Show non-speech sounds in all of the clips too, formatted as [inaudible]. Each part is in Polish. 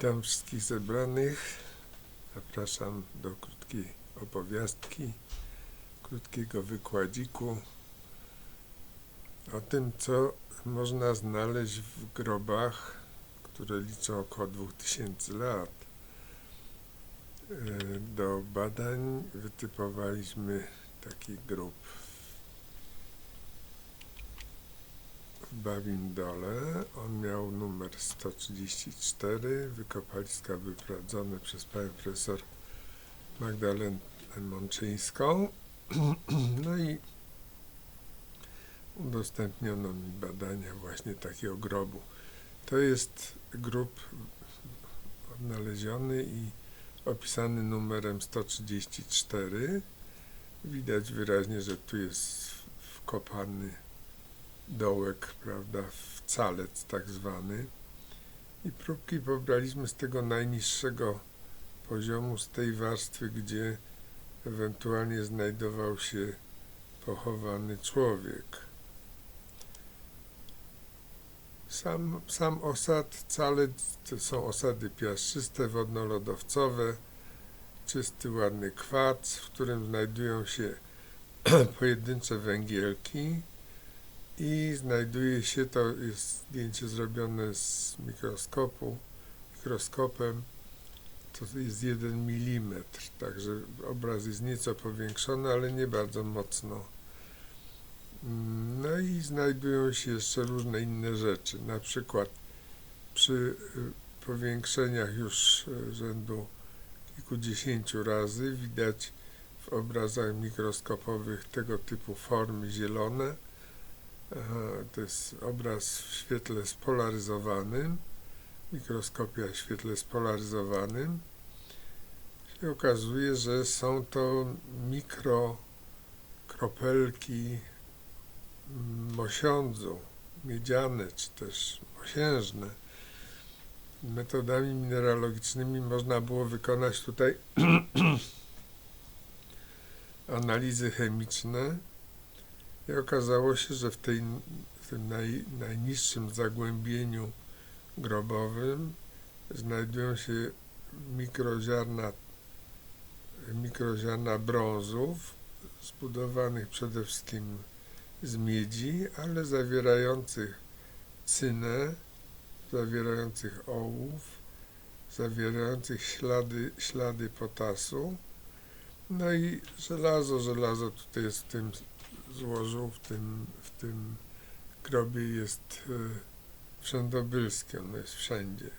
Witam wszystkich zebranych. Zapraszam do krótkiej opowiastki, krótkiego wykładziku o tym, co można znaleźć w grobach, które liczą około 2000 lat. E, Do badań wytypowaliśmy taki grób w Dole. On miał numer 134. Wykopaliska były prowadzone przez panią profesor Magdalenę Mączyńską. [clears throat] No i udostępniono mi badania właśnie takiego grobu. To jest grób odnaleziony i opisany numerem 134. Widać wyraźnie, że tu jest wkopany dołek, prawda, w calec tak zwany. I próbki pobraliśmy z tego najniższego poziomu, z tej warstwy, gdzie ewentualnie znajdował się pochowany człowiek. Sam, sam osad, calec to są osady piaszczyste, wodno-lodowcowe, czysty, ładny kwac, w którym znajdują się [clears throat] pojedyncze węgielki i znajduje się, to jest zdjęcie zrobione z mikroskopu, mikroskopem, to jest 1 mm, także obraz jest nieco powiększony, ale nie bardzo mocno. No i znajdują się jeszcze różne inne rzeczy, na przykład przy y, powiększeniach już y, rzędu kilkudziesięciu razy widać w obrazach mikroskopowych tego typu formy zielone. To jest obraz w świetle spolaryzowanym, mikroskopia w świetle spolaryzowanym. Się okazuje, że są to mikrokropelki mosiądzu, miedziane czy też mosiężne. Metodami mineralogicznymi można było wykonać tutaj [clears throat] analizy chemiczne i okazało się, że w, tej, w tym naj, najniższym zagłębieniu grobowym znajdują się mikroziarna, mikroziarna brązów zbudowanych przede wszystkim z miedzi, ale zawierających cynę, zawierających ołów, zawierających ślady, ślady potasu. No i żelazo, żelazo tutaj jest w tym złożu, w tym, w tym grobie jest e, wszędobylskie, ono jest wszędzie.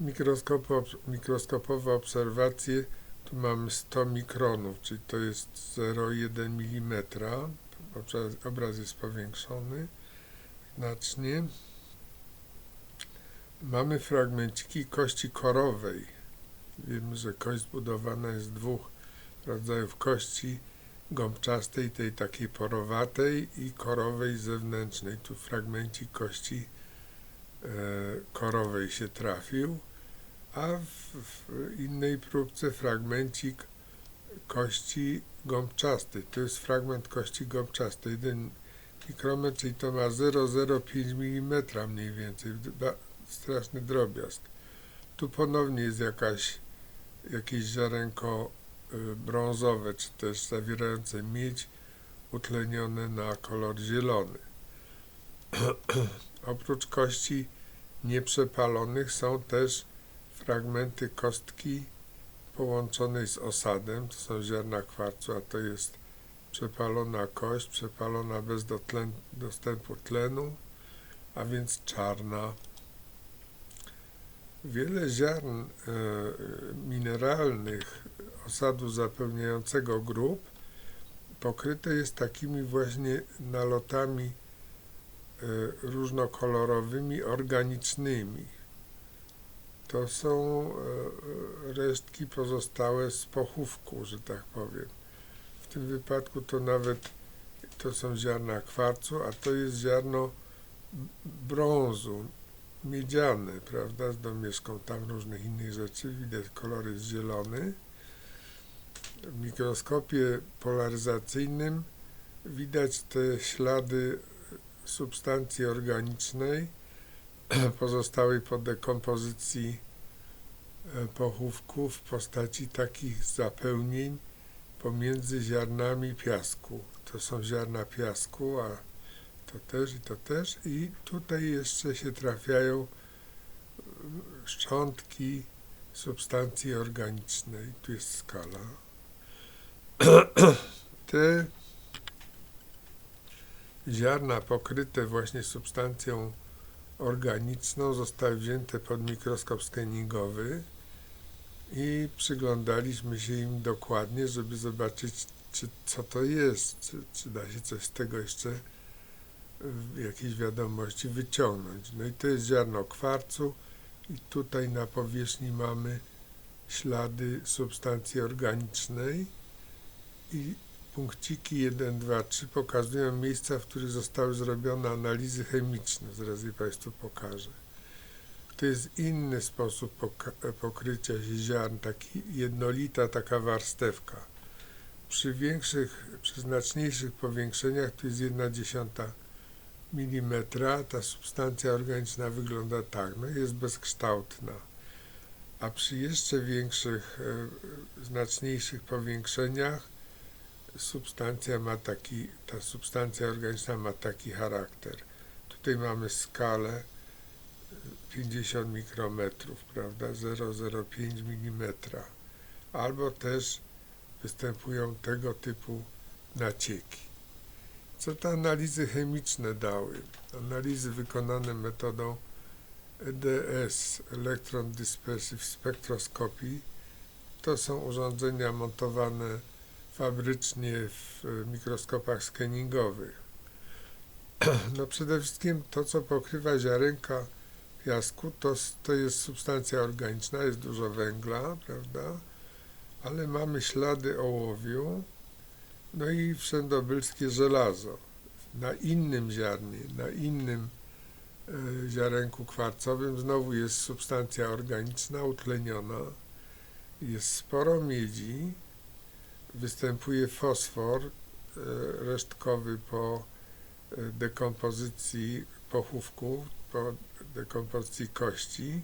Mikroskopo, mikroskopowe obserwacje tu mamy 100 mikronów, czyli to jest 0,1 mm. Obraz jest powiększony znacznie. Mamy fragmenciki kości korowej. Wiemy, że kość zbudowana jest z dwóch rodzajów kości gąbczastej, tej takiej porowatej i korowej zewnętrznej. Tu fragmencik kości e, korowej się trafił a w, w innej próbce fragmencik kości gąbczastej. To jest fragment kości gąbczastej. Jeden mikrometr, czyli to ma 0,05 mm mniej więcej. Straszny drobiazg. Tu ponownie jest jakaś, jakieś ziarenko brązowe, czy też zawierające miedź utlenione na kolor zielony. [clears throat] Oprócz kości nieprzepalonych są też fragmenty kostki połączonej z osadem, to są ziarna kwarcu, a to jest przepalona kość, przepalona bez dostępu tlenu, a więc czarna. Wiele ziarn e, mineralnych osadu zapełniającego grób pokryte jest takimi właśnie nalotami e, różnokolorowymi, organicznymi to są e, resztki pozostałe z pochówku, że tak powiem. W tym wypadku to nawet to są ziarna kwarcu, a to jest ziarno brązu, miedziane, prawda, z domieszką tam różnych innych rzeczy. Widać, kolor jest zielony. W mikroskopie polaryzacyjnym widać te ślady substancji organicznej, [clears throat] pozostałej po dekompozycji e, pochówku w postaci takich zapełnień pomiędzy ziarnami piasku. To są ziarna piasku, a to też i to też. I tutaj jeszcze się trafiają mm, szczątki substancji organicznej. Tu jest skala. [clears throat] Te ziarna pokryte właśnie substancją organiczną zostały wzięte pod mikroskop scanningowy i przyglądaliśmy się im dokładnie, żeby zobaczyć, czy, co to jest, czy, czy da się coś z tego jeszcze w jakiejś wiadomości wyciągnąć. No i to jest ziarno kwarcu i tutaj na powierzchni mamy ślady substancji organicznej i punkciki 1, 2, 3 pokazują miejsca, w których zostały zrobione analizy chemiczne. Zaraz je Państwu pokażę. To jest inny sposób pokrycia się ziarn, taki jednolita taka warstewka. Przy większych, przy znaczniejszych powiększeniach to jest 1 dziesiąta milimetra, ta substancja organiczna wygląda tak, no jest bezkształtna. A przy jeszcze większych, e, znaczniejszych powiększeniach substancja ma taki, ta substancja organiczna ma taki charakter. Tutaj mamy skalę 50 mikrometrów, prawda, 0,05 mm. Albo też występują tego typu nacieki. Co te analizy chemiczne dały? Analizy wykonane metodą EDS, Electron Dispersive Spectroscopy, to są urządzenia montowane fabrycznie w mikroskopach scanningowych. [clears throat] No przede wszystkim to, co pokrywa ziarenka piasku, to, to jest substancja organiczna, jest dużo węgla, prawda? Ale mamy ślady ołowiu, no i wszędobylskie żelazo. Na innym ziarnie, na innym e, ziarenku kwarcowym znowu jest substancja organiczna utleniona, jest sporo miedzi, występuje fosfor e, resztkowy po e, dekompozycji pochówku, po dekompozycji kości.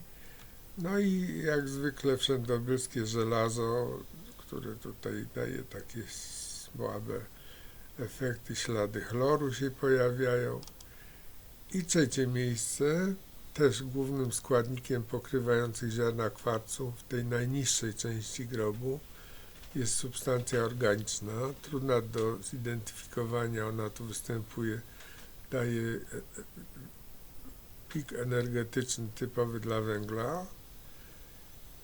No i jak zwykle wszędobylskie żelazo, które tutaj daje takie słabe efekty, ślady chloru się pojawiają. I trzecie miejsce, też głównym składnikiem pokrywających ziarna kwarcu w tej najniższej części grobu, jest substancja organiczna, trudna do zidentyfikowania, ona tu występuje, daje e, e, pik energetyczny typowy dla węgla.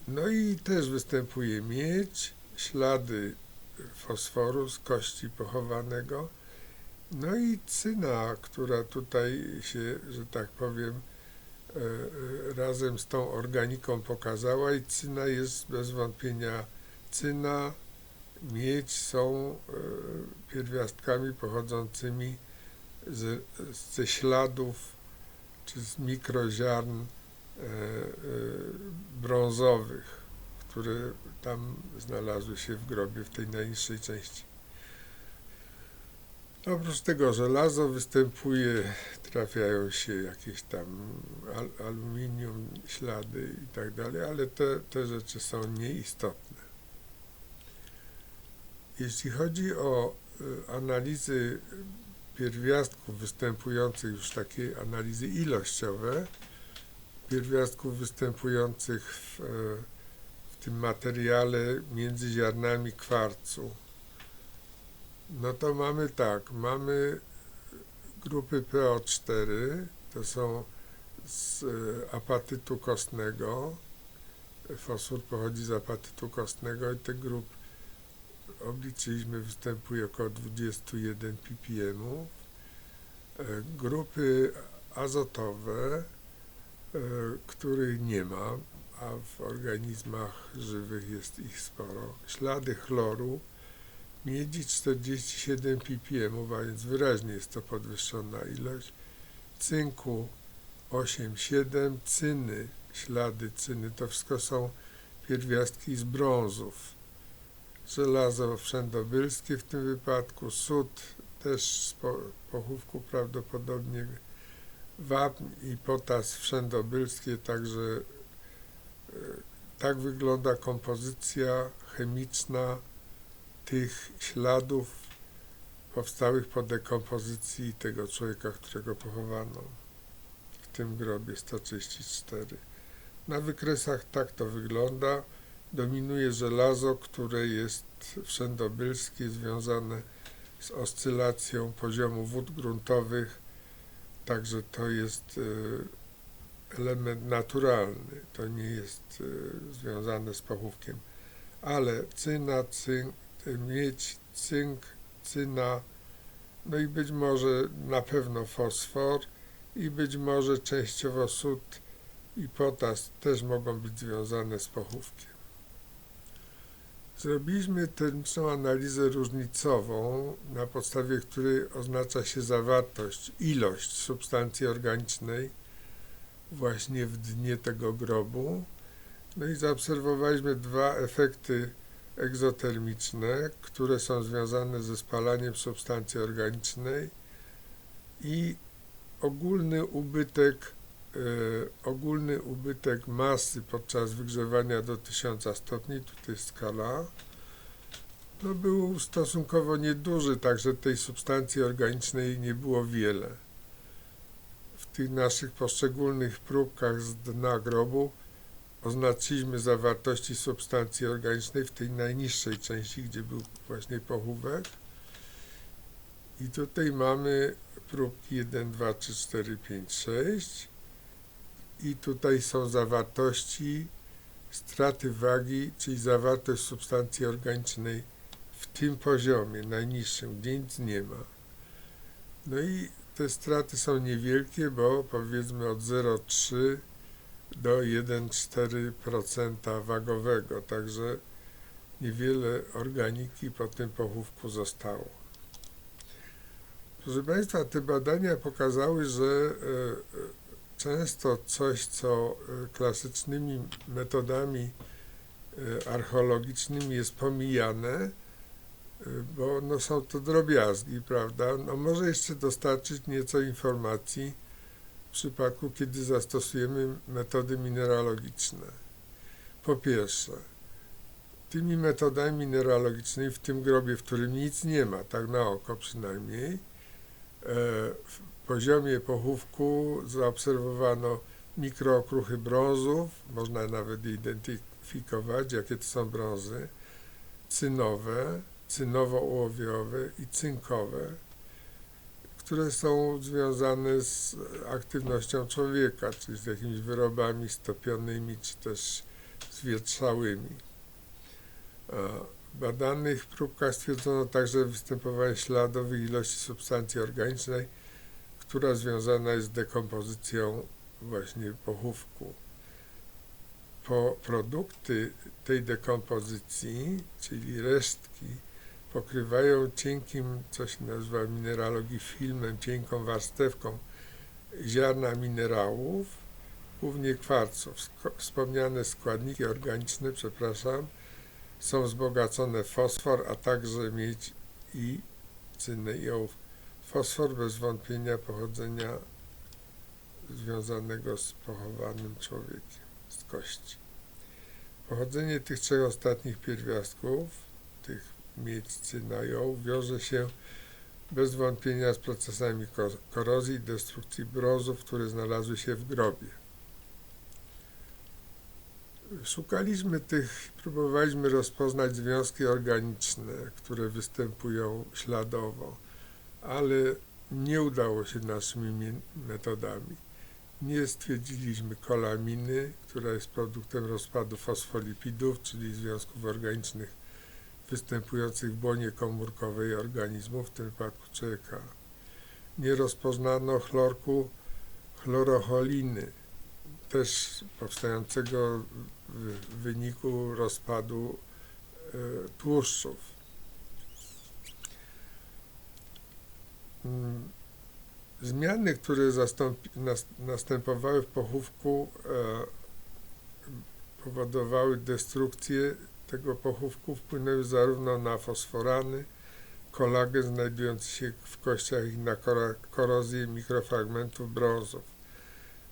No i też występuje miedź, ślady fosforu z kości pochowanego, no i cyna, która tutaj się, że tak powiem, e, razem z tą organiką pokazała. I cyna jest bez wątpienia cyna, miedź są e, pierwiastkami pochodzącymi z, ze śladów czy z mikroziarn e, e, brązowych, które tam znalazły się w grobie w tej najniższej części. Oprócz tego żelazo występuje, trafiają się jakieś tam al aluminium, ślady i tak dalej, ale te, te rzeczy są nieistotne. Jeśli chodzi o y, analizy pierwiastków występujących, już takie analizy ilościowe, pierwiastków występujących w, e, w tym materiale między ziarnami kwarcu, no to mamy tak, mamy grupy PO4, to są z e, apatytu kostnego, fosfor pochodzi z apatytu kostnego i te grupy obliczyliśmy, występuje około 21 ppm. E, grupy azotowe, e, których nie ma, a w organizmach żywych jest ich sporo. Ślady chloru, miedzi 47 ppm, więc wyraźnie jest to podwyższona ilość. Cynku 8,7, cyny, ślady cyny, to wszystko są pierwiastki z brązów żelazo wszędobylskie w tym wypadku, sód też z pochówku prawdopodobnie wapń i potas wszędobylskie, także tak wygląda kompozycja chemiczna tych śladów powstałych po dekompozycji tego człowieka, którego pochowano w tym grobie 134. Na wykresach tak to wygląda. Dominuje żelazo, które jest wszędobylskie, związane z oscylacją poziomu wód gruntowych, także to jest e, element naturalny, to nie jest e, związane z pochówkiem. Ale cyna, cynk, miedź, cynk, cyna, no i być może na pewno fosfor i być może częściowo sód i potas też mogą być związane z pochówkiem. Zrobiliśmy termiczną analizę różnicową, na podstawie której oznacza się zawartość, ilość substancji organicznej właśnie w dnie tego grobu. No i zaobserwowaliśmy dwa efekty egzotermiczne, które są związane ze spalaniem substancji organicznej i ogólny ubytek, e, ogólny ubytek masy podczas wygrzewania do 1000 stopni, tutaj skala, no był stosunkowo nieduży, także tej substancji organicznej nie było wiele. Tych naszych poszczególnych próbkach z dna grobu oznaczyliśmy zawartości substancji organicznej w tej najniższej części, gdzie był właśnie pochówek. I tutaj mamy próbki 1, 2, 3, 4, 5, 6 i tutaj są zawartości straty wagi, czyli zawartość substancji organicznej w tym poziomie najniższym, gdzie nic nie ma. No i te straty są niewielkie, bo powiedzmy od 0,3 do 1,4% wagowego, także niewiele organiki po tym pochówku zostało. Proszę Państwa, te badania pokazały, że e, często coś, co e, klasycznymi metodami e, archeologicznymi jest pomijane, bo no, są to drobiazgi, prawda? No, może jeszcze dostarczyć nieco informacji w przypadku, kiedy zastosujemy metody mineralogiczne. Po pierwsze, tymi metodami mineralogicznymi w tym grobie, w którym nic nie ma, tak na oko przynajmniej, e, w poziomie pochówku zaobserwowano mikrookruchy brązów, można nawet identyfikować, jakie to są brązy, cynowe, cynowo-ołowiowe i cynkowe, które są związane z aktywnością człowieka, czyli z jakimiś wyrobami stopionymi, czy też zwietrzałymi. W badanych próbkach stwierdzono także występowanie śladowych ilości substancji organicznej, która związana jest z dekompozycją właśnie pochówku. Po produkty tej dekompozycji, czyli resztki, pokrywają cienkim, co się nazywa w mineralogii filmem, cienką warstewką ziarna minerałów, głównie kwarców. Wspomniane składniki organiczne, przepraszam, są wzbogacone fosfor, a także miedź i cynę i ołów. Fosfor bez wątpienia pochodzenia związanego z pochowanym człowiekiem, z kości. Pochodzenie tych trzech ostatnich pierwiastków, tych miejscy na ją wiąże się bez wątpienia z procesami korozji i destrukcji brązów, które znalazły się w grobie. Szukaliśmy tych, próbowaliśmy rozpoznać związki organiczne, które występują śladowo, ale nie udało się naszymi metodami. Nie stwierdziliśmy kolaminy, która jest produktem rozpadu fosfolipidów, czyli związków organicznych występujących w błonie komórkowej organizmu, w tym wypadku człowieka. Nie rozpoznano chlorku chlorocholiny, też powstającego w wyniku rozpadu e, tłuszczów. Mm, zmiany, które następowały w pochówku, e, powodowały destrukcję tego pochówku wpłynęły zarówno na fosforany, kolagen znajdujący się w kościach i na korozję mikrofragmentów brązów.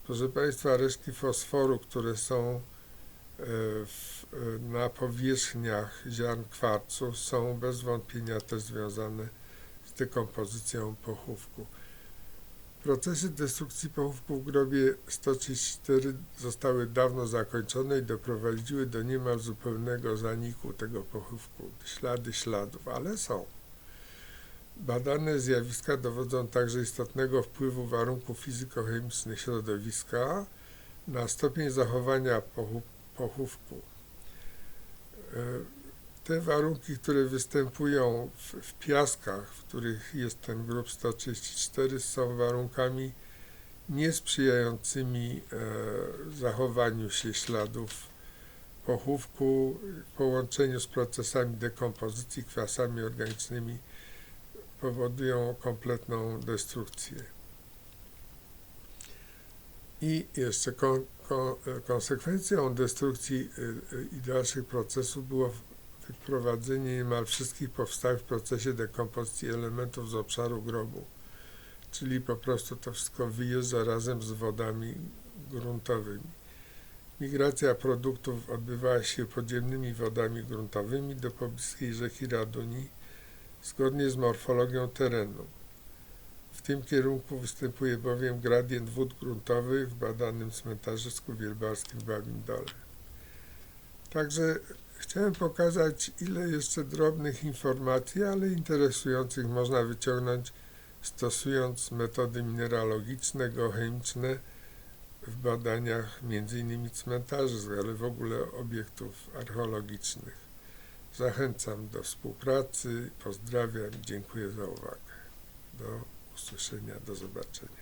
Proszę Państwa, resztki fosforu, które są e, w, e, na powierzchniach ziarn kwarcu są bez wątpienia też związane z dekompozycją pochówku. Procesy destrukcji pochówku w grobie 134 zostały dawno zakończone i doprowadziły do niemal zupełnego zaniku tego pochówku. Ślady śladów, ale są. Badane zjawiska dowodzą także istotnego wpływu warunków fizykochemicznych środowiska na stopień zachowania pochó- pochówku. E, Te warunki, które występują w, w piaskach, w których jest ten grób 134, są warunkami niesprzyjającymi e, zachowaniu się śladów pochówku połączeniu z procesami dekompozycji, kwasami organicznymi powodują kompletną destrukcję. I jeszcze kon, kon, konsekwencją destrukcji y, y, i dalszych procesów było wyprowadzenie niemal wszystkich powstałych w procesie dekompozycji elementów z obszaru grobu. Czyli po prostu to wszystko wyjeżdża razem z wodami gruntowymi. Migracja produktów odbywała się podziemnymi wodami gruntowymi do pobliskiej rzeki Raduni zgodnie z morfologią terenu. W tym kierunku występuje bowiem gradient wód gruntowych w badanym cmentarzysku wielbarskim w Babim. Także chciałem pokazać, ile jeszcze drobnych informacji, ale interesujących można wyciągnąć stosując metody mineralogiczne, geochemiczne w badaniach m.in. cmentarzy, ale w ogóle obiektów archeologicznych. Zachęcam do współpracy, pozdrawiam dziękuję za uwagę. Do usłyszenia, do zobaczenia.